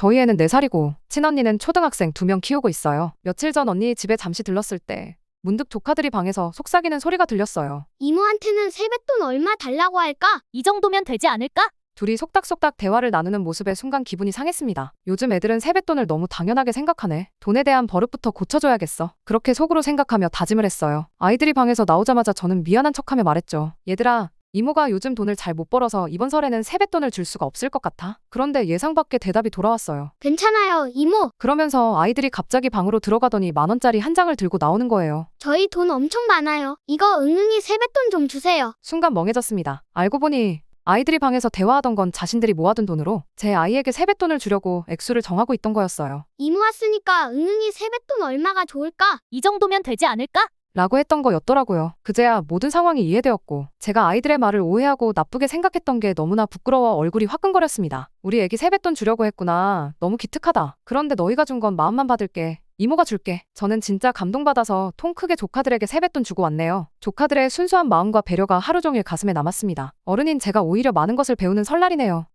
저희 애는 4살이고 친언니는 초등학생 2명 키우고 있어요. 며칠 전 언니 집에 잠시 들렀을 때 문득 조카들이 방에서 속삭이는 소리가 들렸어요. 이모한테는 세뱃돈 얼마 달라고 할까? 이 정도면 되지 않을까? 둘이 속닥속닥 대화를 나누는 모습에 순간 기분이 상했습니다. 요즘 애들은 세뱃돈을 너무 당연하게 생각하네. 돈에 대한 버릇부터 고쳐줘야겠어. 그렇게 속으로 생각하며 다짐을 했어요. 아이들이 방에서 나오자마자 저는 미안한 척하며 말했죠. 얘들아, 이모가 요즘 돈을 잘 못 벌어서 이번 설에는 세뱃돈을 줄 수가 없을 것 같아. 그런데 예상 밖의 대답이 돌아왔어요. 괜찮아요, 이모. 그러면서 아이들이 갑자기 방으로 들어가더니 만 원짜리 한 장을 들고 나오는 거예요. 저희 돈 엄청 많아요. 이거 응응이 세뱃돈 좀 주세요. 순간 멍해졌습니다. 알고 보니 아이들이 방에서 대화하던 건 자신들이 모아둔 돈으로 제 아이에게 세뱃돈을 주려고 액수를 정하고 있던 거였어요. 이모 왔으니까 응응이 세뱃돈 얼마가 좋을까? 이 정도면 되지 않을까? 라고 했던 거였더라고요. 그제야 모든 상황이 이해되었고 제가 아이들의 말을 오해하고 나쁘게 생각했던 게 너무나 부끄러워 얼굴이 화끈거렸습니다. 우리 애기 세뱃돈 주려고 했구나. 너무 기특하다. 그런데 너희가 준 건 마음만 받을게. 이모가 줄게. 저는 진짜 감동받아서 통 크게 조카들에게 세뱃돈 주고 왔네요. 조카들의 순수한 마음과 배려가 하루 종일 가슴에 남았습니다. 어른인 제가 오히려 많은 것을 배우는 설날이네요.